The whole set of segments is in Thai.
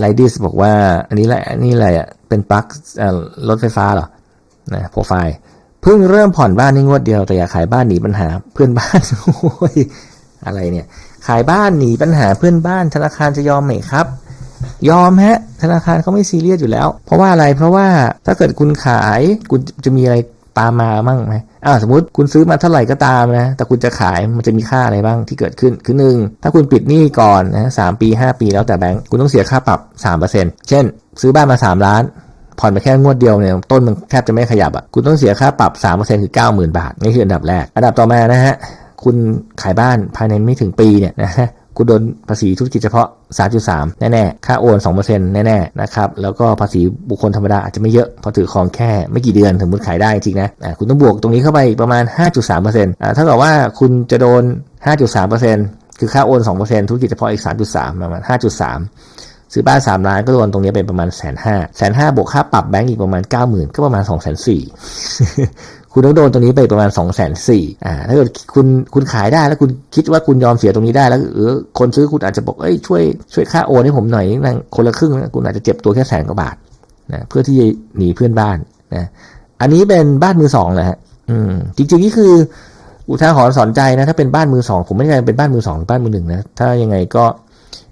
ไลดิสบอกว่าอันนี้แหละนนี้อะไรอะเป็นปลั๊กรถไฟฟ้าเหรอนะโปรไฟล์เพิ่งเริ่มผ่อนบ้านนี่งวดเดียวแต่อยากขายบ้านหนีปัญหาเพื่อนบ้านโอ้ยอะไรเนี่ย ขายบ้านหนีปัญหาเพื่อนบ้าน ธนาคารจะยอมไหมครับ ยอมฮะ ธนาคารเขาไม่ซีเรียสอยู่แล้ว เพราะว่าอะไรเพราะว่าถ้าเกิดคุณขายคุณจะมีอะไร ตามมาบ้างไหมอ่าสมมติคุณซื้อมาเท่าไหร่ก็ตามนะ แต่คุณจะขายมันจะมีค่าอะไรบ้างที่เกิดขึ้น คือหนึ่งถ้าคุณปิดหนี้ก่อนนะสามปี 5 ปีแล้วแต่แบงก์คุณต้องเสียค่าปรับ 3%เช่น ซื้อบ้านมา 3 ล้านผ่อนไปแค่งวดเดียวเนี่ยต้นมันแทบจะไม่ขยับอะคุณต้องเสียค่าปรับ 3%คือ 90,000 บาท นี่คืออันดับแรก อันดับต่อมานะฮะ คุณขายบ้านภายในไม่ถึงปีเนี่ยนะฮะ คุณโดนภาษีธุรกิจเฉพาะ 3.3 แน่ๆ ค่าโอน 2%แน่ๆ นะครับ แล้วก็ภาษีบุคคลธรรมดาอาจจะไม่เยอะเพราะถือครองแค่ไม่กี่เดือนถึงมุดขายได้จริงนะอ่าคุณต้องบวกตรงนี้เข้าไปอีกประมาณ 5.3%อ่าเท่ากับว่าคุณจะโดน 5.3%คือค่าโอน 2%ธุรกิจเฉพาะอีก 3.3 ประมาณ 5.3 ซื้อบ้าน 3 ล้านก็โดนตรงนี้เป็นประมาณแสนห้าแสนห้าบวกค่าปรับแบงก์อีกประมาณ 90,000 ก็ประมาณ2 4 0 0 0 คุณต้องโดนตรงนี้ไปประมาณ2 4 0 0 0อ่าถ้าเกิดคุณคุณขายได้แล้วคุณคิดว่าคุณยอมเสียตรงนี้ได้แล้วเออคนซื้อคุณอาจจะบอกเอ้ยช่วยช่วยค่าโอนให้ผมหน่อยนะคนละครึ่งนะคุณอาจจะเจ็บตัวแค่แสนกว่าบาทนะเพื่อที่จะหนีเพื่อนบ้านนะอันนี้เป็นบ้านมือสองนะฮะอืมจริงๆนี่คืออุทาหรณ์สอนใจนะถ้าเป็นบ้านมือสองผมไม่แน่ใจเป็นบ้านมือสองหรือบ้านมือหนึ่งนะถ้ายังไงก็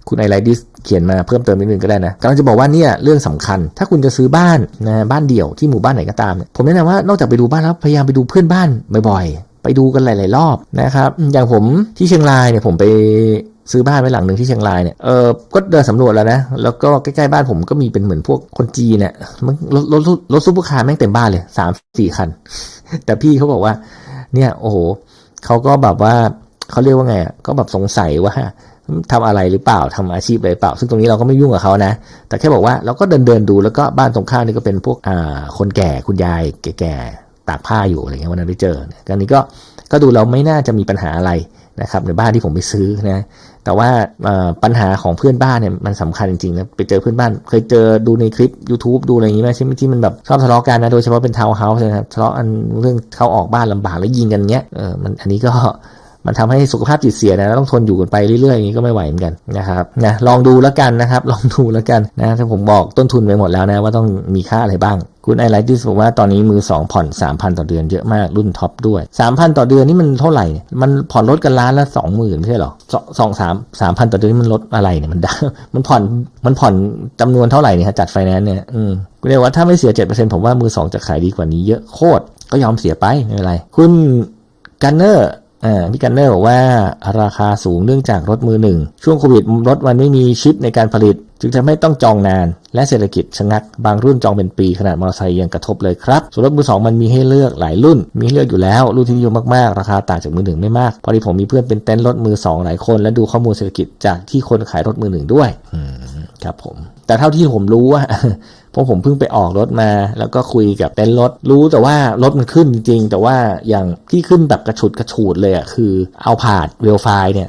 คุณไอไลดิสเขียนมาเพิ่มเติมนิดนึงก็ได้นะกำลังจะบอกว่าเนี่ยเรื่องสำคัญ ถ้าคุณจะซื้อบ้านนะบ้านเดี่ยวที่หมู่บ้านไหนก็ตามเนี่ยผมแนะนำว่านอกจากไปดูบ้านแล้วพยายามไปดูเพื่อนบ้านบ่อยๆ ไปดูกันหลาย ๆ รอบนะครับอย่างผมที่เชียงรายเนี่ยผมไปซื้อบ้านไว้หลังหนึ่งที่เชียงรายเนี่ย เออก็เดินสำรวจแล้วนะ แล้วก็ใกล้ๆบ้านผมก็มีเป็นเหมือนพวกคนจีนเนี่ยมันรถรถรถซุปเปอร์คาร์แม่งเต็มบ้านเลยสามสี่คัน แต่พี่เขาบอกว่า เนี่ย โอ้โหเขาก็แบบว่าเขาเรียกว่าไงอะก็แบบสงสัยว่า ทำอะไรหรือเปล่าทำอาชีพอะไรเปล่า ซึ่งตรงนี้เราก็ไม่ยุ่งกับเขานะ แต่แค่บอกว่าเราก็เดินเดินดูแล้วก็บ้านตรงข้ามนี่ก็เป็นพวกอ่าคนแก่คุณยายแก่ๆตากผ้าอยู่อะไรเงี้ยวันนั้นไปเจอกันนี้ก็ก็ดูเราไม่น่าจะมีปัญหาอะไรนะครับในบ้านที่ผมไปซื้อนะแต่ว่าปัญหาของเพื่อนบ้านเนี่ยมันสำคัญจริงๆนะไปเจอเพื่อนบ้าน เคยเจอดูในคลิป YouTube ดูอะไรอย่างงี้ไหมใช่ไหมที่มันแบบชอบทะเลาะกันนะโดยเฉพาะเป็นทาวน์เฮาส์นะครับทะเลาะอันเรื่องเขาออกบ้านลำบากแล้วยิงกันเงี้ยเออมันอันนี้ก็ มันทำให้สุขภาพจิตเสียนะต้องทนอยู่กันไปเรื่อยๆอย่างนี้ก็ไม่ไหวเหมือนกันนะครับนะลองดูแล้วกันนะครับ ลองดูแล้วกันนะถ้าผมบอกต้นทุนไปหมดแล้วนะว่าต้องมีค่าอะไรบ้างคุณไอไลท์ดิสบอกว่าตอนนี้มือ 2 ผ่อน 3,000 ต่อเดือนเยอะมากรุ่นท็อปด้วย 3,000 ต่อเดือนนี่มันเท่าไหร่เนี่ยมันผ่อนรถกันล้านละ 20,000ไม่ใช่หรอสองสามสามพันต่อเดือนนี่มันลดอะไรเนี่ยมันมันผ่อนมันผ่อนจำนวนเท่าไหร่เนี่ยจัดไฟแนนซ์เนี่ยอืมเรียกว่าถ้าไม่เสีย 7%ผมว่ามือ 2 จะขายดีกว่านี้เยอะโคตรก็ยอมเสียไปไม่เป็นไรคุณกันเนอร์ อ่าพี่กันเนอร์บอกว่าราคาสูงเนื่องจากรถมือหนึ่ง ช่วงโควิดรถมันไม่มีชิปในการผลิต จึงทำให้ต้องจองนาน และเศรษฐกิจชะงัก บางรุ่นจองเป็นปีขนาดมอเตอร์ไซค์ยังกระทบเลยครับ ส่วนรถมือสองมันมีให้เลือกหลายรุ่น มีให้เลือกอยู่แล้ว รุ่นที่นิยมมากๆ ราคาต่างจากมือหนึ่งไม่มาก พอดีผมมีเพื่อนเป็นเต็นท์รถมือสองหลายคน และดูข้อมูลเศรษฐกิจจากที่คนขายรถมือหนึ่งด้วยครับผม แต่เท่าที่ผมรู้ว่าเพราะผมเพิ่งไปออกรถมา แล้วก็คุยกับเต็นท์รถรู้แต่ว่ารถมันขึ้นจริงๆแต่ว่าอย่างที่ขึ้นแบบกระฉุดกระฉูดเลยอะคือเอาผาดเวลไฟเนี่ย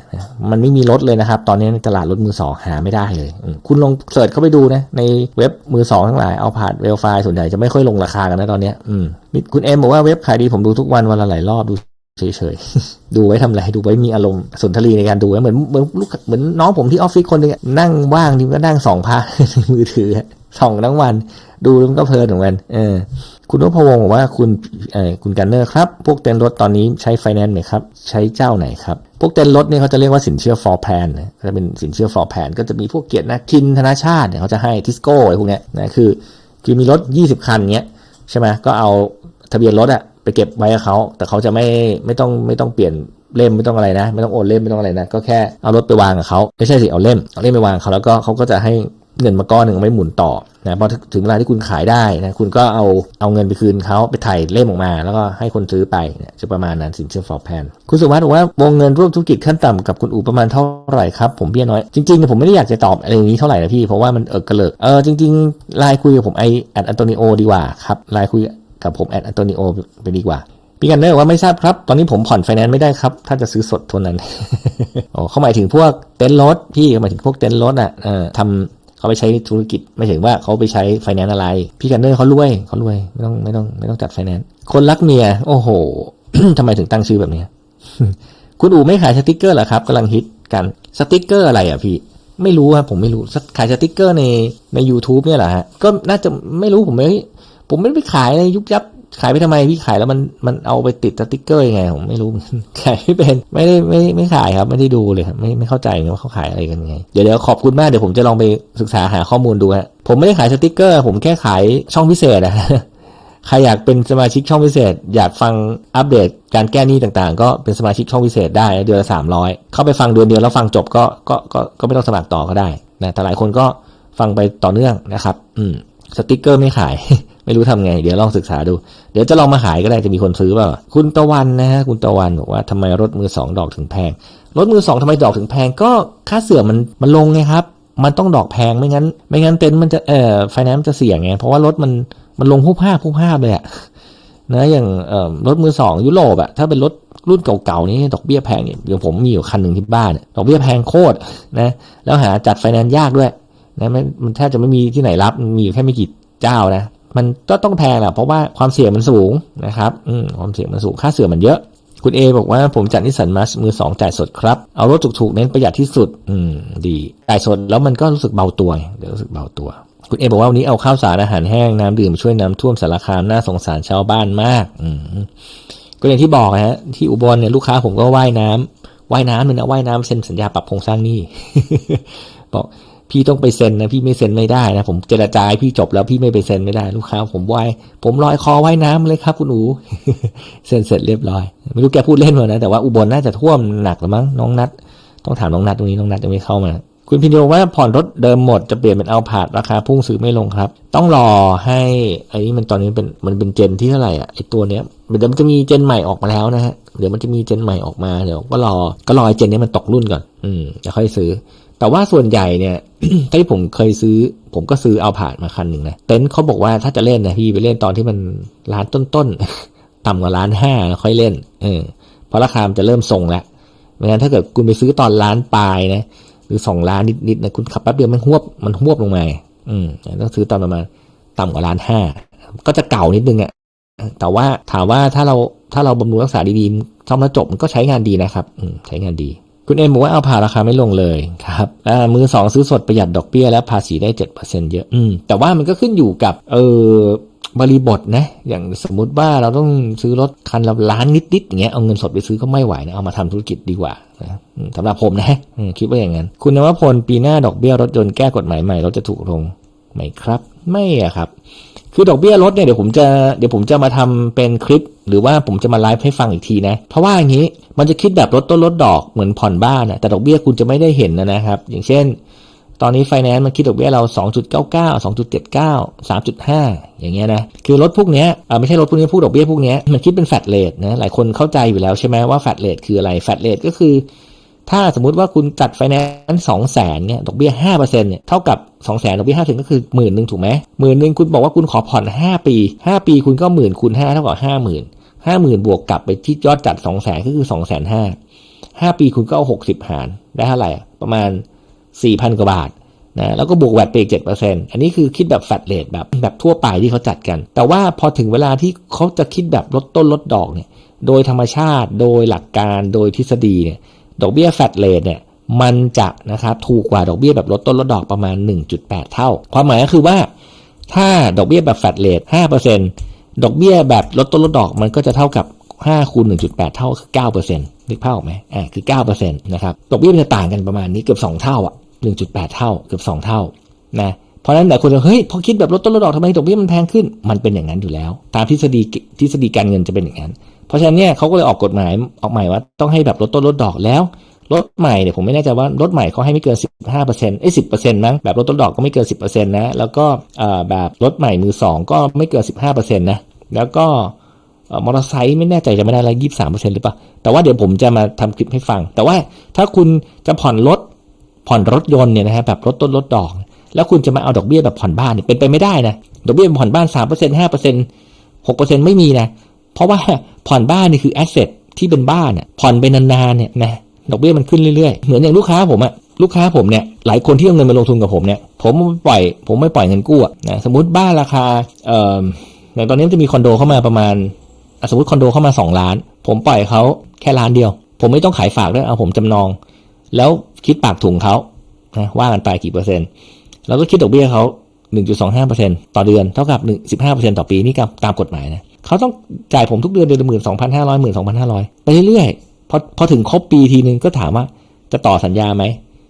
มันไม่มีรถเลยนะครับ ตอนนี้ในตลาดรถมือสองหาไม่ได้เลย คุณลองเสิร์ชเข้าไปดูนะในเว็บมือสองทั้งหลายเอาผาดเวลไฟส่วนใหญ่จะไม่ค่อยลงราคากันนะตอนนี้อืมคุณเอ็มบอกว่าเว็บขายดีผมดูทุกวันวันละหลายรอบดู เฉยๆ ดูไว้ทำอะไร ดูไว้มีอารมณ์สุนทรีในการดูเหมือนเหมือนลูกเหมือนน้องผมที่ออฟฟิศคนนึงนั่งว่างทีก็นั่งสองพาในมือถือส่องทั้งวัน ดูแล้วก็เพลินเหมือนกันเออคุณนพวงศ์บอกว่าคุณเออคุณกันเนอร์ครับ พวกเต็นรถตอนนี้ใช้ไฟแนนซ์ไหมครับ ใช้เจ้าไหนครับ พวกเต็นรถเนี่ยเขาจะเรียกว่าสินเชื่อ for plan นะจะเป็นสินเชื่อ for plan ก็จะมีพวกเกียรตินะคินธนาชาติเนี่ยเขาจะให้ทิสโก้อะไรพวกเนี้ยนะคือคือมีรถ 20 คันเงี้ยใช่ไหมก็เอาทะเบียนรถอะ เก็บไว้กับเขา แต่เขาจะไม่ไม่ต้องไม่ต้องเปลี่ยนเล่มไม่ต้องอะไรนะ ไม่ต้องโอนเล่มไม่ต้องอะไรนะ ก็แค่เอารถไปวางกับเขาไม่ใช่สิเอาเล่มเอาเล่มไปวางเขาแล้วก็เขาก็จะให้เงินมาก้อนหนึ่งไม่หมุนต่อนะพอถึงเวลาที่คุณขายได้นะคุณก็เอาเอาเงินไปคืนเขาไปถ่ายเล่มออกมา แล้วก็ให้คนซื้อไปเนี่ยจะประมาณนั้นสินเชื่อฟอร์แพนคุณสุวัสดิ์บอกว่าวงเงินร่วมธุรกิจขั้นต่ำกับคุณอูประมาณเท่าไหร่ครับผมเบี้ยน้อยจริงๆผมไม่ได้อยากจะตอบอะไรนี้เท่าไหร่นะพี่เพราะว่ามันเออกระเลิกเออจริงๆไลน์คุยกับผมไอแอดอันโตนิโอดีกว่าครับไลน์คุย กับผมแอดอันโตนิโอไปดีกว่าพี่กันเนอร์ว่าไม่ทราบครับ ตอนนี้ผมผ่อนไฟแนนซ์ไม่ได้ครับ ถ้าจะซื้อสดเท่านั้นอ๋อเขาหมายถึงพวกเต็นท์รถพี่เขาหมายถึงพวกเต็นท์รถอะเออทำเขาไปใช้ธุรกิจไม่ถึงว่าเขาไปใช้ไฟแนนซ์อะไร พี่กันเนอร์เขารวยเขารวยไม่ต้องไม่ต้องไม่ต้องจัดไฟแนนซ์คนรักเมีย โอ้โหทำไมถึงตั้งชื่อแบบนี้คุณอู๋ไม่ขายสติกเกอร์เหรอครับกำลังฮิตกันสติกเกอร์อะไรอะพี่ไม่รู้ครับผมไม่รู้ขายสติกเกอร์ในใน u t u b e เนี่ยแหละฮะก็น่าจะไม่รู้ผมไม่ ผมไม่ไปขายในยุบยับขายไปทำไมพี่ขายแล้วมันมันเอาไปติดสติกเกอร์ยังไงผมไม่รู้ขายไม่เป็นไม่ได้ไม่ไม่ขายครับ ไม่ได้ดูเลยครับไม่ไม่เข้าใจว่าเขาขายอะไรกันไงเดี๋ยวเดี๋ยวขอบคุณมากเดี๋ยวผมจะลองไปศึกษาหาข้อมูลดูฮะผมไม่ได้ขายสติกเกอร์ ผมแค่ขายช่องพิเศษนะใครอยากเป็นสมาชิกช่องพิเศษ อยากฟังอัปเดตการแก้หนี้ต่างๆ ก็เป็นสมาชิกช่องพิเศษได้เดือนละสามร้อยเข้าไปฟังเดือนเดียวแล้วฟังจบก็ก็ก็ก็ไม่ต้องสมัครต่อก็ได้นะแต่หลายคนก็ฟังไปต่อเนื่องนะครับ อืมสติกเกอร์ไม่ขาย ไม่รู้ทำไง เดี๋ยวลองศึกษาดู เดี๋ยวจะลองมาขายก็ได้จะมีคนซื้อเปล่า คุณตะวันนะฮะคุณตะวันบอกว่าทำไมรถมือสองดอกถึงแพง รถมือสองทำไมดอกถึงแพง ก็ค่าเสื่อมมันมันลงไงครับ มันต้องดอกแพงไม่งั้น ไม่งั้นเต็นท์มันจะเอ่อไฟแนนซ์จะเสี่ยงไงเพราะว่ารถมันมันลงผู้ภาพผู้ภาพเลยอะนะอย่างเอ่อรถมือสองยุโรปอะถ้าเป็นรถรุ่นเก่าๆนี่ดอกเบี้ยแพงเนี่ยอย่างผมมีอยู่คันหนึ่งที่บ้านเนี่ยดอกเบี้ยแพงโคตรนะแล้วหาจัดไฟแนนซ์ยากด้วยนะมันแทบจะไม่มีที่ไหนรับมีอยู่แค่ไม่กี่เจ้านะ มันก็ต้องแพงแหละเพราะว่าความเสี่ยงมันสูงนะครับอความเสี่ยงมันสูงค่าเสื่อมมันเยอะคุณเอบอกว่าผมจัดนิสสันมาสมือสองจ่ายสดครับ เอารถถูกๆ เน้นประหยัดที่สุด อืม ดี จ่ายสดแล้วมันก็รู้สึกเบาตัวเดี๋ยวรู้สึกเบาตัว คุณเอบอกว่าวันนี้เอาข้าวสารอาหารแห้งน้ำดื่มช่วยน้ำท่วมสารคามน่าสงสารชาวบ้านมาก อืมก็อย่างที่บอกนะฮะ ที่อุบลเนี่ยลูกค้าผมก็ว่ายน้ำว่ายน้ำเลยนะว่ายน้ำเซ็นสัญญาปรับโครงสร้างหนี้บอก พี่ต้องไปเซ็นนะพี่ไม่เซ็นไม่ได้นะผมเจรจาพี่จบแล้วพี่ไม่ไปเซ็นไม่ได้ลูกค้า ผมว่ายผมลอยคอว่ายน้ำเลยครับ คุณอูเซ็นเสร็จเรียบร้อย ไม่รู้แกพูดเล่นมานะแต่ว่าอุบลน่าจะท่วมหนักหรือมั้งน้องนัดต้องถามน้องนัดตรงนี้น้องนัดจะไม่เข้ามา คุณพินโยว่าผ่อนรถเดิมหมดจะเปลี่ยนเป็นเอาผาดราคาพุ่งซื้อไม่ลงครับ ต้องรอให้ไอ้นี่มันตอนนี้เป็นมันเป็นเจนที่เท่าไหร่อะไอ้ตัวเนี้ยเดี๋ยวมันจะมีเจนใหม่ออกมาแล้วนะฮะเดี๋ยวมันจะมีเจนใหม่ออกมาเดี๋ยวก็รอก็รอไอเจนนี้มันตกรุ่นก่อน อืมจะค่อยซื้อ แต่ว่าส่วนใหญ่เนี่ยที่ผมเคยซื้อ ผมก็ซื้อเอาผ่านมาคันหนึ่งนะ เต็นท์เขาบอกว่าถ้าจะเล่นนะพี่ไปเล่นตอนที่มันล้านต้นๆต่ำกว่าล้านห้าค่อยเล่น เออ เพราะราคามจะเริ่มทรงแล้วไม่งั้นถ้าเกิดคุณไปซื้อตอนล้านปลายนะหรือสองล้านนิดๆนะคุณขับแป๊บเดียวมันหวบมันหวบลงมา อืมต้องซื้อตอนประมาณต่ำกว่าล้านห้าก็จะเก่านิดนึงอะ่ะแต่ว่าถามว่าถ้าเราถ้าเราบำรุงรักษาดีๆซ่อมแล้วจบมันก็ใช้งานดีนะครับ อืมใช้งานดี คุณเอ็มบอกว่าเอาผ่าราคาไม่ลงเลยครับมือสองซื้อสดประหยัดดอกเบี้ยและภาษีได้เจ็ดเปอร์เซ็นเยอะอืมแต่ว่ามันก็ขึ้นอยู่กับ เออบริบทนะ อย่างสมมุติว่าเราต้องซื้อรถคันละล้านนิดๆอย่างเงี้ยเอาเงินสดไปซื้อก็ไม่ไหวนะเอามาทำธุรกิจดีกว่านะสำหรับผมนะคิดว่าอย่างนั้น คุณนวพลปีหน้าดอกเบี้ยรถยนต์แก้กฎหมายใหม่รถจะถูกลงไหมครับ ไม่อะครับ คือดอกเบี้ยรถเนี่ยเดี๋ยวผมจะเดี๋ยวผมจะมาทำเป็นคลิป หรือว่าผมจะมาไลฟ์ให้ฟังอีกทีนะ เพราะว่าอย่างนี้มันจะคิดแบบลดต้นลดดอกเหมือนผ่อนบ้านนะแต่ดอกเบี้ยคุณจะไม่ได้เห็นนะครับ อย่างเช่น ตอนนี้ไฟแนนซ์มันคิดดอกเบี้ยเรา 2.99 2.79 3.5 อย่างเงี้ยนะคือรถพวกเนี้ยไม่ใช่รถพวกนี้พูดดอกเบี้ยพวกเนี้ยมันคิดเป็นแฟลตเรทนะหลายคนเข้าใจอยู่แล้วใช่ไหมว่าแฟลตเรทคืออะไรแฟลตเรทก็คือ ถ้าสมมุติว่าคุณจัดไฟแนนซ์สองแสนเนี่ยดอกเบี้ยห้าเปอร์เซ็นเนี่ยเท่ากับสองแสนดอกเบี้ยห้าเปอร์เซ็นก็คือหมื่นหนึ่งถูกไหมหมื่นหนึ่งคุณบอกว่าคุณขอผ่อนห้าปีห้าปีคุณก็หมื่นคูณห้าเท่ากับห้าหมื่นห้าหมื่นบวกกลับไปที่ยอดจัดสองแสนก็คือสองแสนห้าห้าปีคุณก็เอาหกสิบหารได้เท่าไหร่ประมาณสี่พันกว่าบาทนะแล้วก็บวกแวดไปอีกเจ็ดเปอร์เซ็นต์อันนี้คือคิดแบบแฟลตเรทแบบแบบทั่วไปที่เขาจัดกัน แต่ว่าพอถึงเวลาที่เขาจะคิดแบบลดต้นลดดอกเนี่ยโดยธรรมชาติโดยหลักการโดยทฤษฎีเนี่ย ดอกเบี้ยแฟลตเรทเนี่ยมันจะนะครับถูกกว่าดอกเบี้ยแบบลดต้นลดดอกประมาณ 1.8 เท่า ความหมายก็คือว่า ถ้าดอกเบี้ยแบบแฟลตเรท5%ดอกเบี้ยแบบลดต้นลดดอกมันก็จะเท่ากับ 5คูณ1.8 เท่าคือ9%นึกภาพออกไหมอ่าคือ9%นะครับดอกเบี้ยมันจะต่างกันประมาณนี้เกือบ2 เท่าอะ1.8 เท่าเกือบ 2 เท่านะเพราะฉะนั้นหลายคนจะเฮ้ยพอคิดแบบลดต้นลดดอกทำไมดอกเบี้ยมันแพงขึ้น มันเป็นอย่างนั้นอยู่แล้ว ตามทฤษฎีทฤษฎีการเงินจะเป็นอย่างนั้น เพราะฉะนั้นเนี่ยเขาก็เลยออกกฎหมายออกใหม่ว่าต้องให้แบบลดต้นลดดอกแล้วรถใหม่เนี่ยผมไม่แน่ใจว่ารถใหม่เขาให้ไม่เกิน 15เปอร์เซ็นต์เอ้สิบเปอร์เซ็นต์นะแบบรถต้นดอกก็ไม่เกิน 10เปอร์เซ็นะแล้วก็แบบรถใหม่มือสองก็ไม่เกิน 15เปอร์เซ็นะแล้วก็มอเตอร์ไซค์ไม่แน่ใจจะไม่ได้ละยี่สามเปอร์เซ็นต์หรือเปล่า แต่ว่าเดี๋ยวผมจะมาทำคลิปให้ฟัง แต่ว่าถ้าคุณจะผ่อนรถผ่อนรถยนต์เนี่ยนะฮะแบบรถต้นรถดอก แล้วคุณจะมาเอาดอกเบี้ยแบบผ่อนบ้านเนี่ยเป็นไปไม่ได้นะ ดอกเบี้ยผ่อนบ้านสามเปอร์เซ็นต์ห้าเปอร์เซ็นต์หกเปอร์เซ็นต์ไม่มีนะ เพราะว่าผ่อนบ้านนี่คือแอสเซทที่เป็นบ้านเนี่ยผ่อนไปนานๆเนี่ยนะดอกเบี้ยมันขึ้นเรื่อยๆ เหมือนอย่างลูกค้าผมอะลูกค้าผมเนี่ยหลายคนที่เอาเงินมาลงทุนกับผมเนี่ยผมปล่อยผมไม่ปล่อยเงินกู้อะนะสมมติบ้านราคาเอ่ออย่างตอนนี้จะมีคอนโดเข้ามาประมาณสมมติคอนโดเข้ามาสองล้าน ผมปล่อยเขาแค่ล้านเดียว ผมไม่ต้องขายฝากด้วยเอาผมจำนอง แล้วคิดปากถุงเขานะว่ากันไปกี่เปอร์เซ็นต์เราก็คิดดอกเบี้ยเขา1.25%ต่อเดือน เท่ากับ 15%ต่อปีนี่ก็ตามกฎหมายนะ เขาต้องจ่ายผมทุกเดือนเดือนละหมื่นสองพันห้าร้อยหมื่นสองพันห้าร้อยไปเรื่อยๆพอพอถึงครบปีทีนึงก็ถามว่าจะต่อสัญญาไหม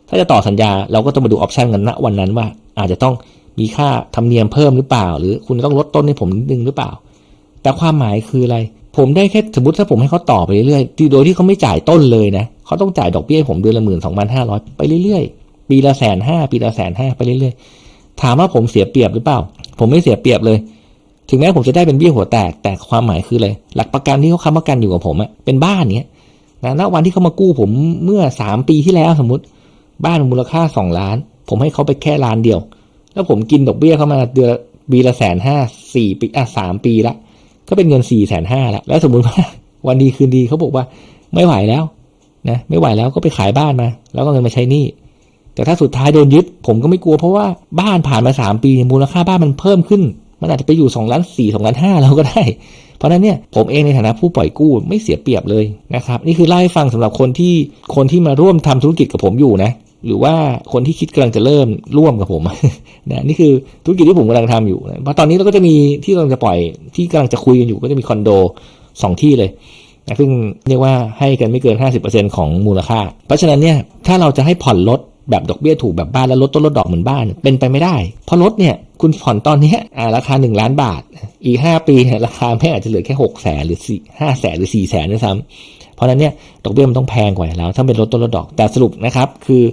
ถ้าจะต่อสัญญาเราก็ต้องมาดูออปชันกันณวันนั้นว่า อาจจะต้องมีค่าธรรมเนียมเพิ่มหรือเปล่า หรือคุณต้องลดต้นให้ผมนิดนึงหรือเปล่า แต่ความหมายคืออะไร ผมได้แค่สมมติถ้าผมให้เขาต่อไปเรื่อยๆโดยที่เขาไม่จ่ายต้นเลยนะเขาต้องจ่ายดอกเบี้ยผมเดือนละหมื่นสองพันห้าร้อยไปเรื่อยๆ ปีละแสนห้าปีละแสนห้าไปเรื่อยๆถามว่าผมเสียเปรียบหรือเปล่า ผมไม่เสียเปรียบเลย ถึงแม้ผมจะได้เป็นเบี้ยหัวแตกแต่ความหมายคืออะไรหลักประกันที่เขาค้ำประกันอยู่กับผมอะเป็นบ้านเนี้ยนะณวันที่เขามากู้ผมเมื่อสามปีที่แล้วสมมติ บ้านมูลค่าสองล้าน ผมให้เขาไปแค่ล้านเดียว แล้วผมกินดอกเบี้ยเข้ามาเดือนปีละแสนห้าสี่ปีอะสามปีละ ก็เป็นเงินสี่แสนห้าล้วแล้วสมมุติว่าวันดีคืนดีเขาบอกว่าไม่ไหวแล้วนะไม่ไหวแล้วก็ไปขายบ้านมา แล้วก็เงินมาใช้หนี้แต่ถ้าสุดท้ายโดนยึด ผมก็ไม่กลัวเพราะว่าบ้านผ่านมาสามปีมูลค่าบ้านมันเพิ่มขึ้น มันอาจจะไปอยู่สองล้านสี่สองล้านห้าเราก็ได้ เพราะนั้นเนี่ยผมเองในฐานะผู้ปล่อยกู้ไม่เสียเปรียบเลยนะครับนี่คือเล่าให้ฟังสำหรับคนที่คนที่มาร่วมทำธุรกิจกับผมอยู่นะหรือว่าคนที่คิดกำลังจะเริ่มร่วมกับผมนะนี่คือธุรกิจที่ผมกำลังทำอยู่นะเพราะตอนนี้เราก็จะมีที่กำลังจะปล่อยที่กำลังจะคุยกันอยู่ก็จะมีคอนโดสองที่เลยนะซึ่งเรียกว่าให้กันไม่เกิน 50%ของมูลค่า เพราะฉะนั้นเนี่ยถ้าเราจะให้ผ่อนรถ แบบดอกเบี้ยถูกแบบบ้านแล้วลดต้นลดดอกเหมือนบ้าน เป็นไปไม่ได้ เพราะรถเนี่ยคุณผ่อนตอนนี้อ่าราคา 1 ล้านบาท อีก 5 ปีเนี่ยราคาแม่อาจจะเหลือแค่6แสนหรือ4 5แสนหรือ4แสนด้วยซ้ำเพราะนั้นเนี่ยดอกเบี้ยมันต้องแพงกว่าแล้ว ถ้าเป็นลดต้นลดดอกแต่สรุปนะครับคือ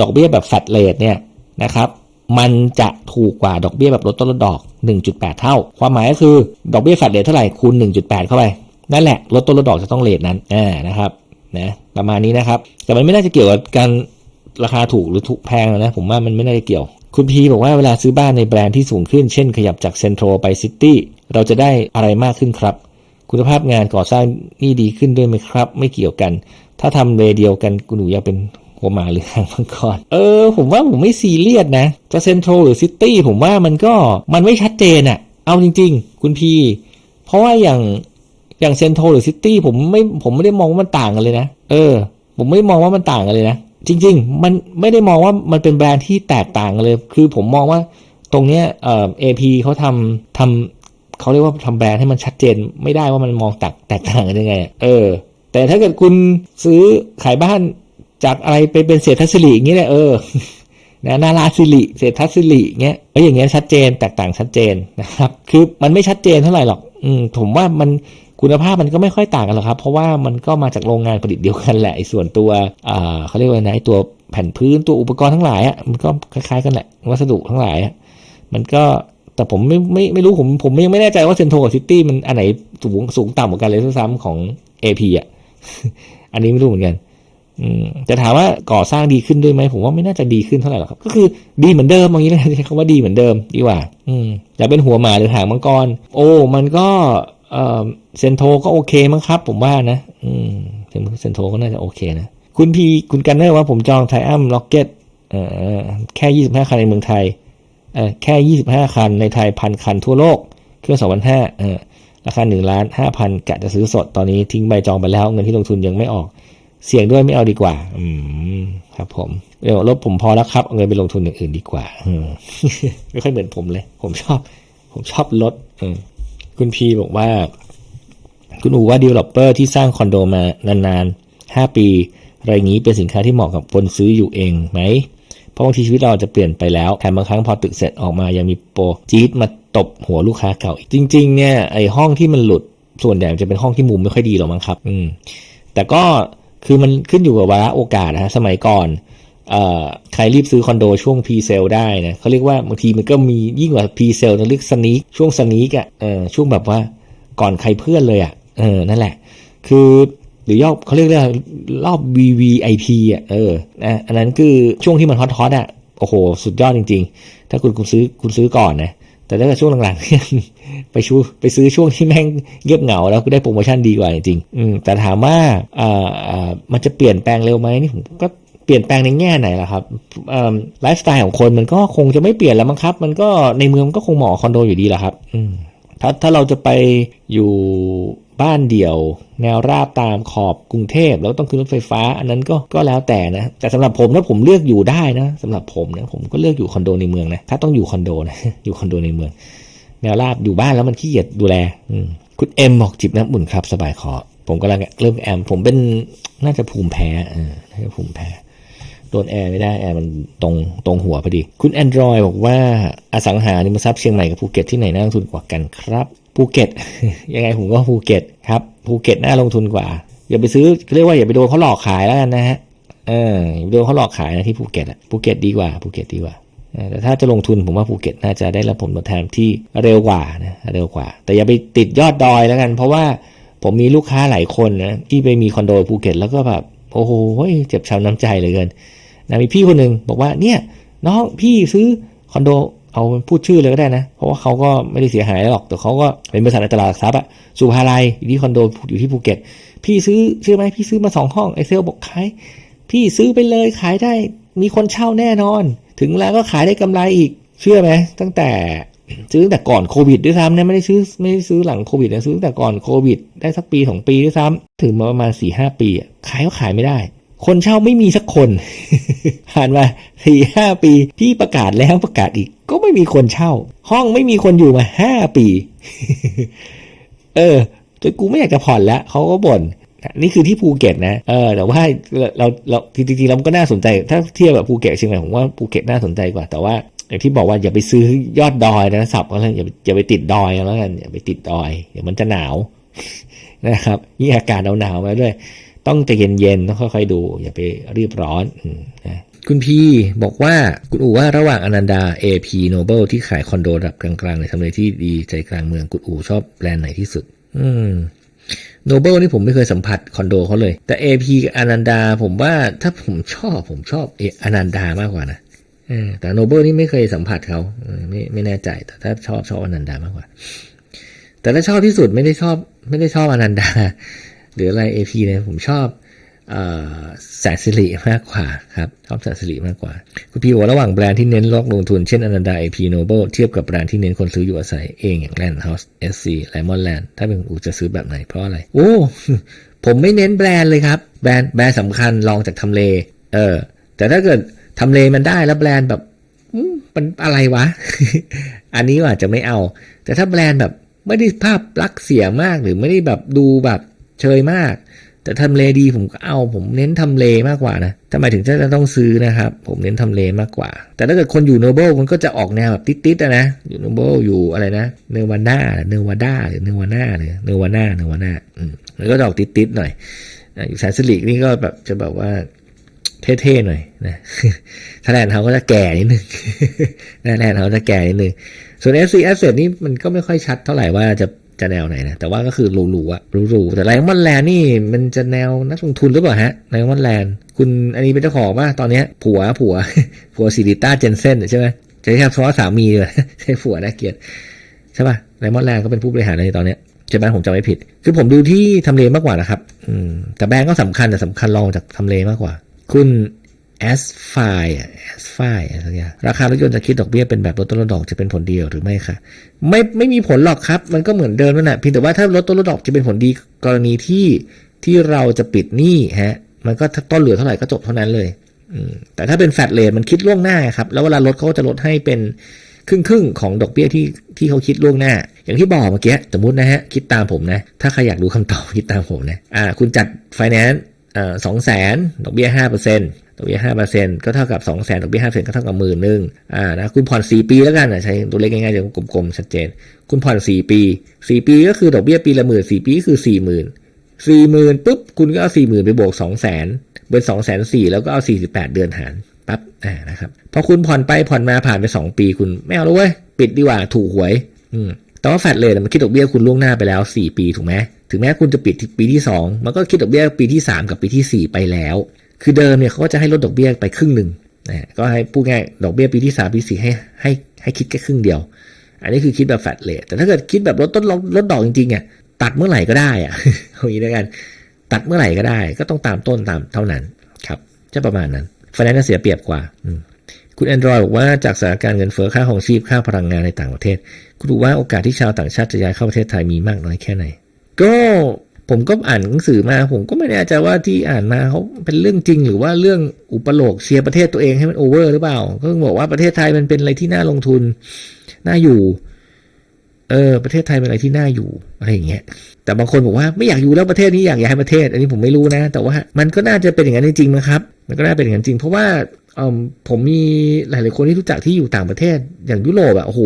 ดอกเบี้ยแบบแฟตเลทเนี่ยนะครับมันจะถูกกว่าดอกเบี้ยแบบลดต้นลดดอก 1.8 เท่า ความหมายก็คือดอกเบี้ยแฟตเลทเท่าไหร่คูณ1.8 เข้าไปนั่นแหละลดต้นลดดอกจะต้องเลทนั้นอ่านะครับนะประมาณนี้นะครับ แต่มันไม่น่าจะเกี่ยวกับการ ราคาถูกหรือถูกแพงนะผมว่ามันไม่น่าจะเกี่ยว คุณพีบอกว่าเวลาซื้อบ้านในแบรนด์ที่สูงขึ้น เช่นขยับจากเซ็นทรัลไปซิตี้เราจะได้อะไรมากขึ้นครับ คุณภาพงานก่อสร้างนี่ดีขึ้นด้วยไหมครับ ไม่เกี่ยวกัน ถ้าทำเลเดียวกันคุณหนูอยากเป็นหัวหมาหรือหางมังกรเออ ผมว่าผมไม่ซีเรียสนะจะเซ็นทรัลหรือซิตี้ผมว่ามันก็มันไม่ชัดเจนอะเอาจริง ๆ คุณพีเพราะว่าอย่างอย่างเซ็นทรัลหรือซิตี้ผมไม่ผมไม่ได้มองว่ามันต่างกันเลยนะ เออ ผมไม่มองว่ามันต่างกันเลยนะ จริง ๆ มันไม่ได้มองว่ามันเป็นแบรนด์ที่แตกต่างกันเลย คือผมมองว่าตรงเนี้ยเอ่อ AP เขาทำทำเขาเรียกว่าทำแบรนด์ให้มันชัดเจน ไม่ได้ว่ามันมองแตกแตกต่างกันยังไง เออ แต่ถ้าเกิดคุณซื้อขายบ้านจากอะไรไปเป็นเศรษฐศิริอย่างเงี้ยเนี่ยเออนะนาราสิริเศรษฐศิริเงี้ยเอ้อย่างเงี้ยชัดเจนแตกต่างชัดเจนนะครับ คือมันไม่ชัดเจนเท่าไหร่หรอก อืมผมว่ามันคุณภาพมันก็ไม่ค่อยต่างกันหรอกครับ เพราะว่ามันก็มาจากโรงงานผลิตเดียวกันแหละไอ้ส่วนตัวเขาเรียกว่าไงไอ้ตัวแผ่นพื้นตัวอุปกรณ์ทั้งหลายอะมันก็คล้ายๆกันแหละวัสดุทั้งหลายอะมันก็แต่ผมไม่ไม่ไม่รู้ผมผมยังไม่แน่ใจว่าเซนโทกับซิตี้มันอันไหนสูงสูงต่ำกว่ากันเลยซ้ำของ AP อะอันนี้ไม่รู้เหมือนกันอืมจะถามว่าก่อสร้างดีขึ้นด้วยไหมผมว่าไม่น่าจะดีขึ้นเท่าไหร่หรอกครับ ก็คือดีเหมือนเดิมอย่างนี้นะใช้คำว่าดีเหมือนเดิมดีกว่า อืมอยาเป็นหัวหมาหรือหางมังกร โอ้ มันก็ เซนโทก็โอเคมั้งครับ ผมว่านะ อืมเซนโทก็น่าจะโอเคนะ คุณพีคุณกันเนอร์ว่าผมจองไทอัมล็อกเก็ตแค่ยี่สิบห้าคันในเมืองไทยแค่ยี่สิบห้าคันในไทยพันคันทั่วโลก เครื่องสองพันห้าราคาหนึ่งล้านห้าพันกะจะซื้อสดตอนนี้ทิ้งใบจองไปแล้ว เงินที่ลงทุนยังไม่ออก เสี่ยงด้วยไม่เอาดีกว่า อืมครับ ผมเดี๋ยวลบผมพอแล้วครับเอาเงินไปลงทุนอย่างอื่นดีกว่าอืมไม่ค่อยเหมือนผมเลย ผมชอบ ผมชอบลดอืม คุณพีบอกว่า คุณอูว่าดีลลอปเปอร์ที่สร้างคอนโดมานานๆห้าปีอะไรงนี้เป็นสินค้าที่เหมาะกับคนซื้ออยู่เองไหม เพราะบางทีชีวิตเราจะเปลี่ยนไปแล้วแถมบางครั้งพอตึกเสร็จออกมายังมีโปรจี๊ดมาตบหัวลูกค้าเก่าอีกจริง ๆ เนี่ยไอห้องที่มันหลุดส่วนใหญ่จะเป็นห้องที่มุมไม่ค่อยดีหรอกมั้งครับ อืม แต่ก็คือมันขึ้นอยู่กับวาระโอกาสนะสมัยก่อน ใครรีบซื้อคอนโดช่วงพรีเซลได้นะเขาเรียกว่าบางทีมันก็มียิ่งกว่าพรีเซลนะเรียกสนีกช่วงสนีกอะช่วงแบบว่าก่อนใครเพื่อนเลยอะเออนั่นแหละ คือหรือย่อเขาเรียกว่ารอบ VVIP อะเออนะอันนั้นคือช่วงที่มันฮอตฮอตอะโอ้โห สุดยอดจริง ๆ ถ้าคุณคุณซื้อคุณซื้อก่อนนะแต่ถ้าเกิดช่วงหลังๆไปชูไปซื้อช่วงที่แม่งเงียบเหงาแล้วก็ได้โปรโมชั่นดีกว่าจริงๆอืมแต่ถามว่าอ่ามันจะเปลี่ยนแปลงเร็วไหมนี่ผมก็ เปลี่ยนแปลงในแง่ไหนล่ะครับไลฟ์สไตล์ของคนมันก็คงจะไม่เปลี่ยนแล้วมั้งครับ มันก็ในเมืองก็คงเหมาะคอนโดอยู่ดีแหละครับถ้าถ้าเราจะไปอยู่บ้านเดี่ยว แนวราบตามขอบกรุงเทพแล้วต้องขึ้นรถไฟฟ้า อันนั้นก็ก็แล้วแต่นะ แต่สำหรับผมถ้าผมเลือกอยู่ได้นะสำหรับผมนะผมก็เลือกอยู่คอนโดในเมืองนะถ้าต้องอยู่คอนโดนะอยู่คอนโดในเมือง แนวราบอยู่บ้านแล้วมันขี้เกียจดูแลอืคุณเอ็มบอกจิบน้ำอุ่นครับ สบายคอผมกำลังเริ่มแอม ผมเป็นน่าจะภูมิแพ้ออน่าจะภูมิแพ้ โดนแอร์ไม่ได้แอร์มันตรงตรงหัวพอดี คุณ Android บอกว่าอสังหาริมทรัพย์เชียงใหม่กับภูเก็ตที่ไหนน่าลงทุนกว่ากันครับภูเก็ตยังไงผมก็ภูเก็ตครับภูเก็ตน่าลงทุนกว่า อย่าไปซื้อเรียกว่าอย่าไปโดนเขาหลอกขายแล้วกันนะฮะเอออย่าไปโดนเขาหลอกขายนะที่ภูเก็ตอะภูเก็ตดีกว่าภูเก็ตดีกว่าแต่ถ้าจะลงทุนผมว่าภูเก็ตน่าจะได้รับผลตอบแทนที่เร็วกว่านะเร็วกว่า แต่อย่าไปติดยอดดอยแล้วกัน เพราะว่าผมมีลูกค้าหลายคนนะที่ไปมีคอนโดภูเก็ตแล้วก็แบบโอ้โหเจ็บช้ำน้ำใจเหลยเกิน นะมีพี่คนหนึ่งบอกว่าเนี่ยน้องพี่ซื้อคอนโดเอาพูดชื่อเลยก็ได้นะ เพราะว่าเขาก็ไม่ได้เสียหายหรอกแต่เขาก็เป็นบริษัทในตลาดทรัพย์อะสุภาลัยอยู่ที่คอนโดอยู่ที่ภูเก็ต พี่ซื้อเชื่อไหมพี่ซื้อมาสองห้องไอเซลบอกขายพี่ซื้อไปเลยขายได้มีคนเช่าแน่นอน ถึงแล้วก็ขายได้กำไรอีกเชื่อไหมตั้งแต่ซื้อตั้งแต่ก่อนโควิดด้วยซ้ำนะไม่ได้ซื้อไม่ได้ซื้อหลังโควิดนะซื้อตั้งแต่ก่อนโควิด ได้สักปีสองปีด้วยซ้ำถึงมาประมาณสี่ห้าปีขายก็ขายไม่ได้ คนเช่าไม่มีสักคนผ่านมาสี่ห้าปี พี่ประกาศแล้วประกาศอีก ก็ไม่มีคนเช่า ห้องไม่มีคนอยู่มาห้าปี เออจนกูไม่อยากจะผ่อนแล้วเขาก็บ่นนี่คือที่ภูเก็ตนะเออแต่ว่าเราเราจริงๆเราก็น่าสนใจ ถ้าเทียบแบบภูเก็ตเชียงใหม่ผมว่าภูเก็ตน่าสนใจกว่า แต่ว่าอย่างที่บอกว่าอย่าไปซื้อยอดดอยนะสับก็แล้วอย่าอย่าไปติดดอยแล้วกันอย่าไปติดดอยเดี๋ยวมันจะหนาวนะครับยิ่อากาศหนาวๆมาด้วย ต้องใจเย็นๆต้องค่อยๆดู อย่าไปรีบร้อนนะคุณพีบอกว่าคุณอูว่าระหว่างอนันดา AP Noble ที่ขายคอนโดระดับกลางๆในทำเลที่ดีใจกลางเมืองคุณอูชอบแบรนด์ไหนที่สุด อืมโนเบิลนี่ผมไม่เคยสัมผัสคอนโดเขาเลย แต่ AP กับอนันดา ผมว่าถ้าผมชอบผมชอบเออนันดามากกว่านะแต่โนเบิลนี่ไม่เคยสัมผัสเขาไม่ไม่แน่ใจแต่ถ้าชอบชอบอนันดามากกว่า แต่ถ้าชอบที่สุดไม่ได้ชอบ ไม่ได้ชอบอนันดา หรืออะไร AP เนี่ยผมชอบแสนสิริมากกว่าครับชอบแสนสิริมากกว่า คุณพี่ว่าระหว่างแบรนด์ที่เน้นลอกลงทุนเช่นอนันดา AP Noble เทียบกับแบรนด์ที่เน้นคนซื้ออยู่อาศัยเองอย่าง Land House SC Lemon Land ถ้าเป็นอูจะซื้อแบบไหนเพราะอะไร โอ้ ผมไม่เน้นแบรนด์เลยครับ แบรนด์แบรนด์สำคัญลองจากทำเล เออ แต่ถ้าเกิดทำเลมันได้แล้วแบรนด์แบบมันอะไรวะ อันนี้อาจจะไม่เอา แต่ถ้าแบรนด์แบบไม่ได้ภาพลักษณ์เสียมากหรือไม่ได้แบบดูแบบ เชยมาก แต่ทำเลดีผมก็เอาผมเน้นทำเลมากกว่านะทำไมถึงจะต้องซื้อนะครับ ผมเน้นทำเลมากกว่า แต่ถ้าเกิดคนอยู่โนเบิลมันก็จะออกแนวแบบติดๆนะอยู่โนเบิลอยู่อะไรนะเนวาน่าเนวาด้าหรือเนวาน่าหรือเนวาน่าเนวาน่าอืมมันก็จะออกติดๆหน่อยอยู่แสนสิรินี่ก็แบบจะแบบว่าเท่ๆหน่อยนะถ้าแลนเขาก็จะแก่นิดนึงแลนเขาจะแก่นิดนึง ส่วน FC Asset นี่มันก็ไม่ค่อยชัดเท่าไหร่ว่าจะ จะแนวไหนนะ แต่ว่าก็คือหรูๆอะหรูๆแต่ไลมอนแลนด์นี่มันจะแนวนักลงทุนหรือเปล่าฮะไลมอนแลนด์คุณอันนี้เป็นเจ้าของป่ะตอนนี้ผัวผัวผัวซิริต้าเจนเซนใช่ไหมจะใช้คำว่าสามีเลยใช่ผัวนะเกียรติใช่ป่ะไลมอนแลนด์ก็เป็นผู้บริหารในตอนเนี้ยใช่ไหมผมจำไม่ผิด คือผมดูที่ทำเลมากกว่านะครับ อืมแต่แบรนด์ก็สำคัญแต่สำคัญรองจากทำเลมากกว่า คุณ แอสไฟแอสไฟอะไรสักอย่างราคารถยนต์จะคิดดอกเบี้ยเป็นแบบลดต้นลดดอกจะเป็นผลดีหรือไม่คะไม่ไม่มีผลหรอกครับ มันก็เหมือนเดิมนั่นแหละเพียงแต่ว่าถ้าลดต้นลดดอกจะเป็นผลดีกรณีที่ที่เราจะปิดหนี้ฮะ มันก็ต้นเหลือเท่าไหร่ก็จบเท่านั้นเลยแต่ถ้าเป็นแฟดเลทมันคิดล่วงหน้าครับ แล้วเวลาลดเขาก็จะลดให้เป็นครึ่งครึ่งของดอกเบี้ยที่ที่เขาคิดล่วงหน้า อย่างที่บอกเมื่อกี้สมมตินะฮะ คิดตามผมนะ ถ้าใครอยากดูคำตอบคิดตามผมนะ อ่า คุณจัดไฟแนนซ์ สองแสนดอกเบี้ยห้าเปอร์เซ็นต์ดอกเบี้ยห้าเปอร์เซ็นต์ก็เท่ากับสองแสนดอกเบี้ยห้าเปอร์เซ็นต์ก็เท่ากับหมื่นหนึ่งอ่านะคุณผ่อนสี่ปีแล้วกันนะใช้ตัวเลขง่ายๆจะกลมๆชัดเจน คุณผ่อนสี่ปีสี่ปีก็คือดอกเบี้ยปีละหมื่นสี่ปีคือสี่หมื่นสี่หมื่นปุ๊บคุณก็เอาสี่หมื่นไปบวกสองแสนเป็นสองแสนสี่แล้วก็เอาสี่สิบแปดเดือนหารปั๊บอ่านะครับพอคุณผ่อนไปผ่อนมาผ่านไปสองปีคุณไม่เอาแล้วเว้ยปิดดีกว่าถูกหวย อืมแต่ว่าแฟดเลยมันคิดดอกเบี้ยคุณล่วงหน้าไปแล้วสี่ปีถูกไหม ถึงแม้คุณจะปิดปีที่สองมันก็คิดดอกเบี้ยปีที่สามกับปีที่สี่ไปแล้ว คือเดิมเนี่ยเขาก็จะให้ลดดอกเบี้ยไปครึ่งหนึ่งนะก็ให้พูดง่ายดอกเบี้ยปีที่สามปีสี่ให้ให้ให้คิดแค่ครึ่งเดียว อันนี้คือคิดแบบแฟดเลทแต่ถ้าเกิดคิดแบบลดต้นลดดอกจริงๆอะตัดเมื่อไหร่ก็ได้อะเอางนี้แล้วกัน ตัดเมื่อไหร่ก็ได้ ก็ต้องตามต้นตามเท่านั้นครับจะประมาณนั้นไฟแนนซ์เสียเปรียบกว่าคุณแอนดรอยบอกว่าจากสถานการณ์เงินเฟ้อค่าของชีพค่าพลังงานในต่างประเทศ คุณดูว่าโอกาสที่ชาวต่างชาติจะย้ายเข้าประเทศไทยมีมากน้อยแค่ไหน ก็ผมก็อ่านหนังสือมา ผมก็ไม่แน่ใจว่าที่อ่านมาเขาเป็นเรื่องจริง หรือว่าเรื่องอุปโลกเชียร์ประเทศตัวเองให้มันโอเวอร์หรือเปล่า ก็บอกว่าประเทศไทยมันเป็นอะไรที่น่าลงทุนน่าอยู่ เออ ประเทศไทยเป็นอะไรที่น่าอยู่อะไรอย่างเงี้ยแต่บางคนบอกว่าไม่อยากอยู่แล้วประเทศนี้อยากย้ายประเทศ อันนี้ผมไม่รู้นะ แต่ว่ามันก็น่าจะเป็นอย่างนั้นจริงๆนะครับ มันก็น่าเป็นอย่างนั้นจริง เพราะว่าเออผมมีหลายๆคนที่รู้จักที่อยู่ต่างประเทศ อย่างยุโรปอะโอ้โห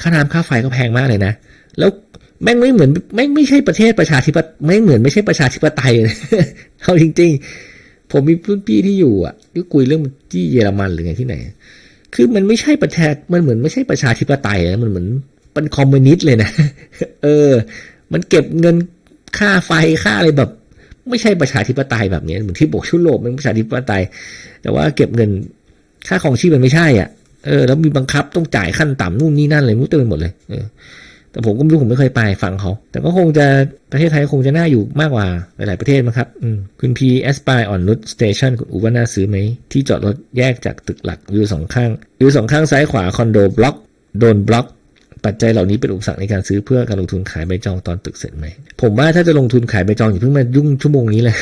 ค่าน้ำค่าไฟก็แพงมากเลยนะ แล้ว แม่งไม่เหมือนไม่งไม่ใช่ประเทศประชาธิปไตยไม่เหมือนไม่ใช่ประชาธิปไตยเลยเอาจริง ๆ ผมมีรุ่นพี่ที่อยู่อะที่คุยเรื่องที่เยอรมันหรือไงที่ไหน คือมันไม่ใช่ประเทศมันเหมือนไม่ใช่ประชาธิปไตยนะมันเหมือนเป็นคอมมิวนิสต์เลยนะเออ มันเก็บเงินค่าไฟค่าอะไรแบบ ไม่ใช่ประชาธิปไตยแบบนี้เหมือนที่บอกชุโลกมันประชาธิปไตย แต่ว่าเก็บเงินค่าของชีพมันไม่ใช่อะเออแล้วมีบังคับต้องจ่ายขั้นต่ำนู่นนี่นั่นอะไรมุ้เต็มไปหมดเลยเออ แต่ผมก็ไม่รู้ผมไม่เคยไปฟังเขา แต่ก็คงจะประเทศไทยคงจะน่าอยู่มากกว่าหลาย ๆ ประเทศมั้งครับคุณพีแอสปายออนนุชสเตชันคุณอูว่าน่าซื้อไหม ที่จอดรถแยกจากตึกหลักวิวสองข้างวิวสองข้างซ้ายขวาคอนโดบล็อกโดนบล็อกปัจจัยเหล่านี้เป็นอุปสรรคในการซื้อเพื่อการลงทุนขายใบจองตอนตึกเสร็จไหม ผมว่าถ้าจะลงทุนขายใบจองอย่าเพิ่งมายุ่งชั่วโมงนี้เลย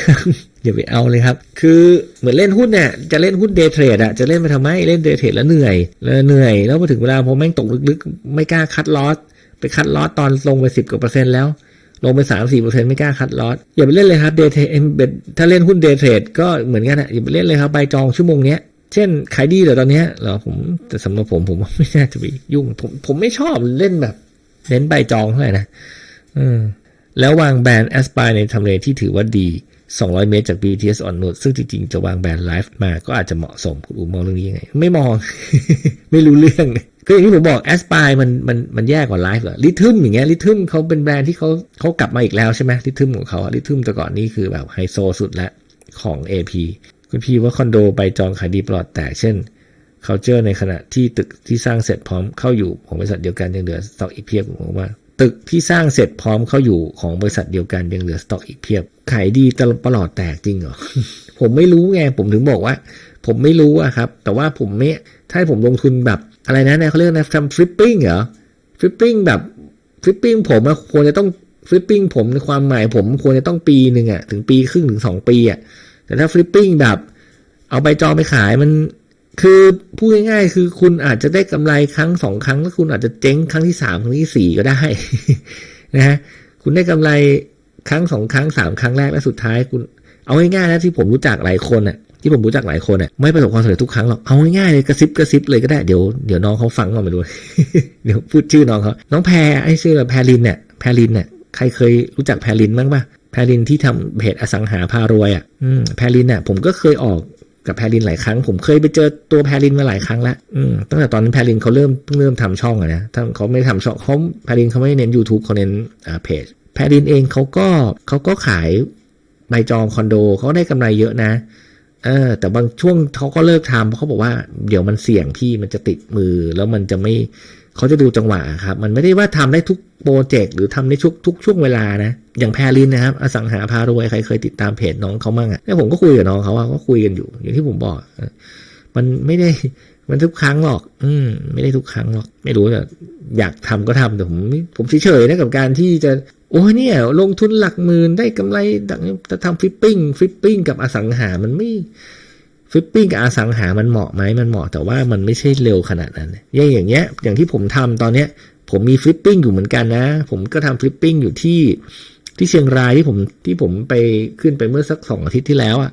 อย่าไปเอาเลยครับ คือเหมือนเล่นหุ้นเนี่ยจะเล่นหุ้นเดย์เทรดอะจะเล่นไปทำไมเล่นเดย์เทรดแล้วเหนื่อยแล้วเหนื่อย แล้วพอถึงเวลาพอแม่งตกลึกๆ ไม่กล้าคัดลอส ไปคัดลอสตอนลงไปสิบกว่าเปอร์เซ็นต์แล้ว ลงไปสามสี่เปอร์เซ็นต์ไม่กล้าคัดลอสอย่าไปเล่นเลยครับเดย์เทรดถ้าเล่นหุ้นเดย์เทรดก็เหมือนกันอะอย่าไปเล่นเลยครับใบจองชั่วโมงเนี้ยเช่นขายดีเหรอตอนเนี้ยเหรอผมแต่สำหรับผมผมว่าไม่น่าจะไปยุ่ง ผมผมไม่ชอบเล่นแบบเน้นใบจองเท่าไหร่นะอืมแล้ววางแบรนด์แอสปายในทำเลที่ถือว่าดี 200 เมตรจาก BTS on Road ซึ่งจริงๆ จะวางแบรนด์ไลฟ์มาก็อาจจะเหมาะสมคุณอูมองเรื่องนี้ยังไง ไม่มอง ไม่รู้เรื่องก็อย่างที่ผมบอกแอสปายมันมันมันแย่กว่าไลฟ์เหรอลิทึมอย่างเงี้ยลิทึมเขาเป็นแบรนด์ที่เขาเขากลับมาอีกแล้วใช่ไหมลิทึมของเขาลิทึมแต่ก่อนนี่คือแบบไฮโซสุดละของ AP คุณพี่ว่าคอนโดใบจองขายดีปลอดแตกเช่นเขาเจอในขณะที่ตึกที่สร้างเสร็จพร้อมเข้าอยู่ของบริษัทเดียวกันยังเหลือสต็อกอีกเพียบผมบอกว่า ตึกที่สร้างเสร็จพร้อมเข้าอยู่ของบริษัทเดียวกันยังเหลือสต็อกอีกเพียบ ขายดีตลอดตลอดแตกจริงเหรอ ผมไม่รู้ไง ผมถึงบอกว่า ผมไม่รู้อะครับ แต่ว่าผมไม่ถ้าผมลงทุนแบบอะไรนะเนี่ยเขาเรียกนะทำฟลิปปิ้งเหรอฟลิปปิ้งแบบฟลิปปิ้งผมควรจะต้องฟลิปปิ้งผมในความหมายผมควรจะต้องปีหนึ่งอะถึงปีครึ่งถึงสองปีอะแต่ถ้าฟลิปปิ้งแบบ เอาใบจองไปขายมัน คือพูดง่ายๆ คือคุณอาจจะได้กำไรครั้งสองครั้งแล้วคุณอาจจะเจ๊งครั้งที่สามครั้งที่สี่ก็ได้นะฮะคุณได้กำไรครั้งสองครั้งสามครั้งแรกและสุดท้ายคุณ เอาง่ายๆนะที่ผมรู้จักหลายคนอะที่ผมรู้จักหลายคนอะไม่ประสบความสำเร็จทุกครั้งหรอกเอาง่ายๆเลยกระซิบกระซิบเลยก็ได้เดี๋ยวเดี๋ยวน้องเขาฟังมาไม่รู้เดี๋ยวพูดชื่อน้องเขาน้องแพรไอ้ชื่อแพรลินเนี่ยแพรลินเนี่ยใครเคยรู้จักแพรลินบ้างปะแพรลินที่ทำเพจอสังหาพารวยอะอืมแพรลินเนี่ยผมก็เคยออก กับแพรลินหลายครั้ง ผมเคยไปเจอตัวแพรลินมาหลายครั้งแล้วตั้งแต่ตอนนั้นแพรลินเขาเริ่มเพิ่งเริ่มทำช่องอะนะถ้าเขาไม่ทำช่องเขาแพรลินเขาไม่เน้น YouTube เขาเน้นอ่าเพจแพรลินเองเขาก็เขาก็ขายใบจองคอนโดเขาได้กำไรเยอะนะเออแต่บางช่วงเขาก็เลิกทำเพราะเขาบอกว่าเดี๋ยวมันเสี่ยงที่มันจะติดมือแล้วมันจะไม่ เขาจะดูจังหวะครับ มันไม่ได้ว่าทำได้ทุกโปรเจกต์หรือทำได้ทุกทุกช่วงเวลานะ อย่างแพรลินนะครับ อสังหาพารวย ใครเคยติดตามเพจน้องเขามั่งอะเนี่ยผมก็คุยกับน้องเขาว่าก็คุยกันอยู่ อย่างที่ผมบอก มันไม่ได้ มันทุกครั้งหรอก อืม ไม่ได้ทุกครั้งหรอก ไม่รู้แต่อยากทำก็ทำแต่ผมผมเฉยๆนะกับการที่จะโอ้เนี่ย ลงทุนหลักหมื่นได้กำไรดังจะทำฟลิปปิ้งฟลิปปิ้งกับอสังหามันไม่ ฟลิปปิ้งกับอสังหามันเหมาะไหมมันเหมาะแต่ว่ามันไม่ใช่เร็วขนาดนั้นอย่างอย่างเงี้ย อย่างที่ผมทำตอนเนี้ย ผมมีฟลิปปิ้งอยู่เหมือนกันนะ ผมก็ทำฟลิปปิ้งอยู่ที่ที่เชียงรายที่ผมที่ผมไปขึ้นไปเมื่อสักสองอาทิตย์ที่แล้วอะ่ะ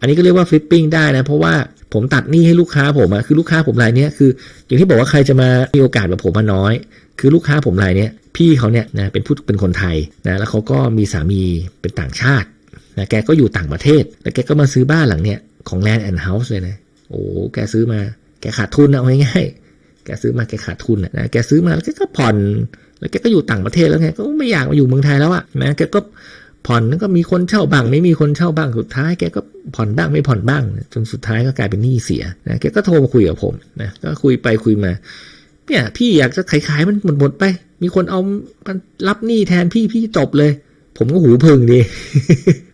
อันนี้ก็เรียกว่าฟลิปปิ้งได้นะ เพราะว่าผมตัดหนี้ให้ลูกค้าผมอะคือลูกค้าผมรายเนี้ยคือ อย่างที่บอกว่าใครจะมามีโอกาสแบบผมมาน้อย คือลูกค้าผมรายเนี้ยพี่เขาเนี่ยนะเป็นผู้เป็นคนไทยนะแล้วเขาก็มีสามีเป็นต่างชาตินะแกก็อยู่ต่างประเทศ แล้วแกก็มาซื้อบ้านหลังเนี้ย ของ Land and House เลยนะ โอ้ แกซื้อมา แกขาดทุนนะเอาง่ายๆ แกซื้อมาแกขาดทุนนะ แกซื้อมาแล้วแกก็ผ่อน แล้วแกก็อยู่ต่างประเทศแล้วไง ก็ไม่อยากมาอยู่เมืองไทยแล้วอะนะ แกก็ผ่อนแล้วก็มีคนเช่าบ้าง ไม่มีคนเช่าบ้าง สุดท้ายแกก็ผ่อนบ้างไม่ผ่อนบ้าง จนสุดท้ายก็กลายเป็นหนี้เสียนะ แกก็โทรมาคุยกับผมนะ ก็คุยไปคุยมา เนี่ยพี่อยากจะขายขายมันหมดหมดไป มีคนเอามันรับหนี้แทนพี่พี่จบเลย ผมก็หูพึงดี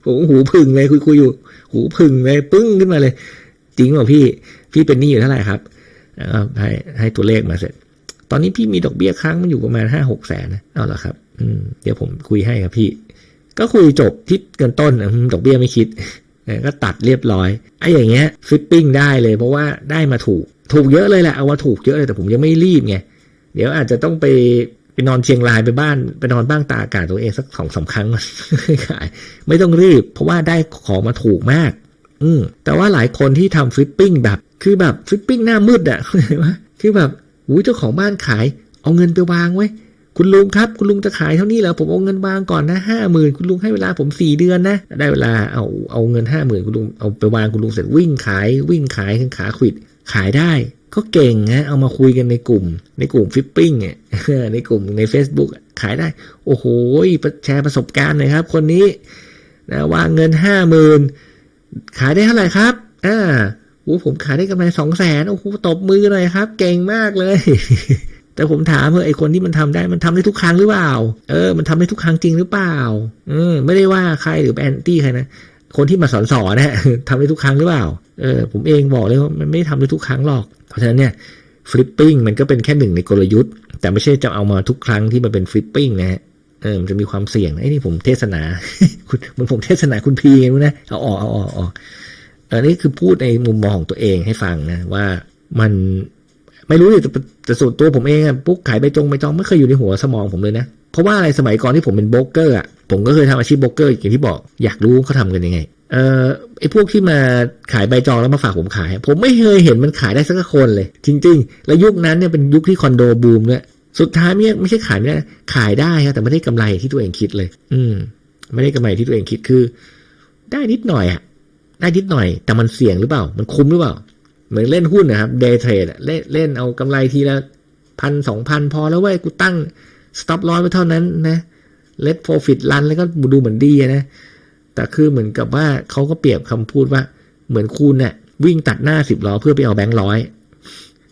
ผมหูพึ่งเลยคุยคุยอยู่ หูพึ่งเลยปึ้งขึ้นมาเลย จริงเปล่าพี่ พี่เป็นหนี้อยู่เท่าไหร่ครับให้ให้ตัวเลขมาเสร็จ ตอนนี้พี่มีดอกเบี้ยค้างมันอยู่ประมาณห้าหกแสนนะเอาละครับ อืมเดี๋ยวผมคุยให้ครับพี่ ก็คุยจบที่เกินต้นดอกเบี้ยไม่คิดก็ตัดเรียบร้อยไอ้อย่างเงี้ยฟลิปปิ้งได้เลย เพราะว่าได้มาถูก ถูกเยอะเลยแหละเอาว่าถูกเยอะเลยแต่ผมยังไม่รีบไงเดี๋ยวอาจจะต้องไป ไปนอนเชียงรายไปบ้านไปนอนบ้างตาอากาศตัวเองสักสองสามครั้งขาย ไม่ต้องรีบ เพราะว่าได้ของมาถูกมาก อืมแต่ว่าหลายคนที่ทำฟลิปปิ้งแบบ คือแบบฟลิปปิ้งหน้ามืดอะเห็นไหมคือแบบอุ้ยเจ้าของบ้านขาย เอาเงินไปวางไว้คุณลุงครับ คุณลุงจะขายเท่านี้แล้วผมเอาเงินวางก่อนนะห้าหมื่นคุณลุงให้เวลาผมสี่เดือนนะ ได้เวลาเอาเอาเงินห้าหมื่นคุณลุงเอาไปวางคุณลุงเสร็จวิ่งขายวิ่งขายขึ้นขาขวิดขายได้ ก็เก่งนะเอามาคุยกันในกลุ่ม ในกลุ่มฟิปปิ้งเนี่ยในกลุ่มใน Facebook ขายได้ โอ้โหแชร์ประสบการณ์หน่อยครับ คนนี้นะวางเงินห้าหมื่นขายได้เท่าไหร่ครับอ่าโอ้ผมขายได้กำไรสองแสนโอ้โหตบมือหน่อยครับ เก่งมากเลย แต่ผมถามเออไอคนที่มันทำได้มันทำได้ทุกครั้งหรือเปล่า เออ มันทำได้ทุกครั้งจริงหรือเปล่าเออไม่ได้ว่าใครหรือแอนตี้ใครนะ คนที่มาสอนสอนนะทำได้ทุกครั้งหรือเปล่า เออผมเองบอกเลยว่ามันไม่ทำได้ทุกครั้งหรอก เพราะฉะนั้นเนี่ยฟลิปปิ้งมันก็เป็นแค่หนึ่งในกลยุทธ์ แต่ไม่ใช่จะเอามาทุกครั้งที่มันเป็นฟลิปปิ้งนะฮะเออมันจะมีความเสี่ยงไอ้นี่ผมเทศนาคุณเหมันผมเทศนาคุณพีรู้นะเอาออกเอาออกออกออนี่คือพูดในมุมมองของตัวเองให้ฟังนะว่ามันไม่รู้เลยแต่แต่ส่วนตัวผมเองอะปุ๊กขายใบจงใบจองไม่เคยอยู่ในหัวสมองผมเลยนะ เพราะว่าอะไรสมัยก่อนที่ผมเป็นโบรกเกอร์อะ ผมก็เคยทำอาชีพโบรกเกอร์อย่างที่บอก อยากรู้เขาทำกันยังไง เอ่อไอ้พวกที่มาขายใบจองแล้วมาฝากผมขาย ผมไม่เคยเห็นมันขายได้สักคนเลย จริง ๆ แล้วยุคนั้นเนี่ยเป็นยุคที่คอนโดบูมด้วยสุดท้ายเนี่ยไม่ใช่ขายไม่ได้ขายได้ครับแต่ไม่ได้กำไรที่ตัวเองคิดเลย อืม ไม่ได้กำไรที่ตัวเองคิดคือ ได้นิดหน่อยอะได้นิดหน่อย แต่มันเสี่ยงหรือเปล่า มันคุ้มหรือเปล่า เหมือนเล่นหุ้นนะครับเดย์เทรดเล่นเล่นเอากำไรทีละพันสองพันพอแล้วเว้ยกูตั้งสต็อปลอสไว้เท่านั้นนะ เลทโปรฟิตรันแล้วก็ดูเหมือนดีนะแต่คือเหมือนกับว่าเขาก็เปรียบคำพูดว่าเหมือนคุณเนี่ยวิ่งตัดหน้าสิบล้อเพื่อไปเอาแบงค์ร้อย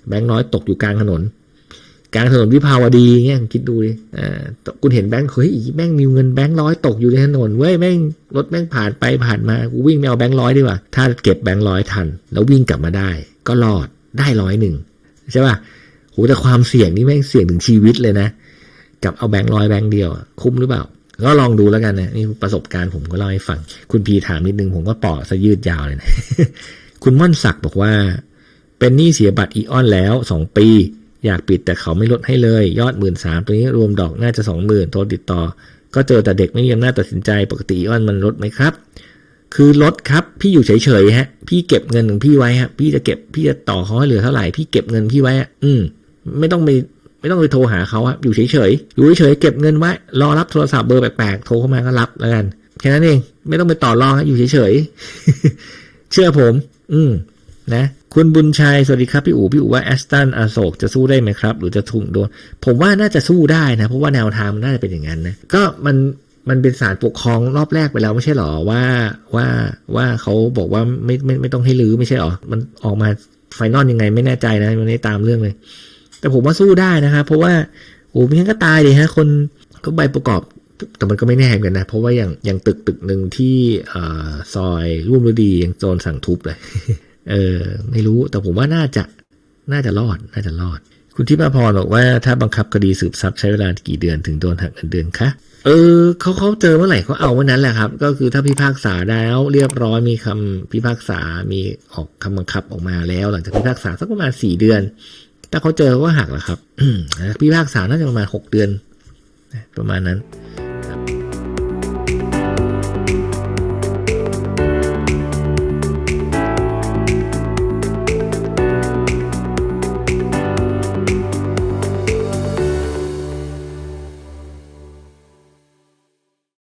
แบงค์ร้อยตกอยู่กลางถนน กลางถนนวิภาวดีเงี้ยคิดดูดิอ่าคุณเห็นแบงค์เฮ้ยแม่งมีเงินแบงค์ร้อยตกอยู่ในถนนเว้ยแม่งรถแม่งผ่านไปผ่านมากูวิ่งไปเอาแบงค์ร้อยดีกว่าถ้าเก็บแบงค์ร้อยทัน แล้ววิ่งกลับมาได้ ก็รอดได้ร้อยหนึ่งใช่ป่ะโหแต่ความเสี่ยงนี่แม่งเสี่ยงถึงชีวิตเลยนะ กับเอาแบงค์ร้อยแบงค์เดียวคุ้มหรือเปล่า ก็ลองดูแล้วกันนะนี่ประสบการณ์ผมก็เล่าให้ฟัง คุณพีถามนิดนึงผมก็ปอซะยืดยาวเลยนะคุณม่อนศักดิ์บอกว่า เป็นหนี้เสียบัตรอีออนแล้วสองปี อยากปิดแต่เขาไม่ลดให้เลย ยอดหมื่นสามตัวนี้รวมดอกน่าจะสองหมื่นโทรติดต่อ ก็เจอแต่เด็กไม่มีอำนาจตัดสินใจปกติอีออนมันลดไหมครับ คือลดครับ พี่อยู่เฉยๆฮะ พี่เก็บเงินของพี่ไว้ฮะ พี่จะเก็บพี่จะต่อเขาให้เหลือเท่าไหร่พี่เก็บเงินพี่ไว้อืมไม่ต้องไป ไม่ต้องไปโทรหาเขาอะอยู่เฉยๆอยู่เฉยๆเก็บเงินไว้รอรับโทรศัพท์เบอร์แปลกๆโทรเข้ามาก็รับแล้วกันแค่นั้นเอง ไม่ต้องไปต่อรองอยู่เฉยๆเชื่อผม อืมนะคุณบุญชัยสวัสดีครับพี่อู๋พี่อู๋ว่าแอสตันอโศกจะสู้ได้ไหมครับ หรือจะทุ่งโดน ผมว่าน่าจะสู้ได้นะ เพราะว่าแนวทางมันน่าจะเป็นอย่างนั้นนะก็มันมันเป็นสารปกครองรอบแรกไปแล้วไม่ใช่หรอว่าว่าว่าเขาบอกว่าไม่ไม่ไม่ต้องให้รื้อไม่ใช่หรอมันออกมาไฟนอลยังไงไม่แน่ใจนะมันไม่ได้ตามเรื่องเลย แต่ผมว่าสู้ได้นะครับ เพราะว่าโอ้ไม่งั้นก็ตายเลยฮะ คนก็ใบประกอบแต่มันก็ไม่แน่เหมือนกันนะ เพราะว่าอย่างอย่างตึกตึกหนึ่งที่อซอยร่วมฤดียังโจรสั่งทุบเลย เออ ไม่รู้แต่ผมว่าน่าจะน่าจะรอด น่าจะรอด คุณทิพาพรบอกว่าถ้าบังคับคดีสืบทรัพย์ใช้เวลากี่เดือนถึงโดนหักเงินเดือนคะเออเขาเขาเจอเมื่อไหร่เขาเอาเมื่อนั้นแหละครับ ก็คือถ้าพิพากษาแล้วเรียบร้อยมีคำพิพากษามีออกคำบังคับออกมาแล้ว หลังจากพิพากษาสักประมาณสี่เดือน ถ้าเขาเจอว่าก็หักแหละครับพิพากษาน่าจะประมาณหกเดือน ประมาณนั้น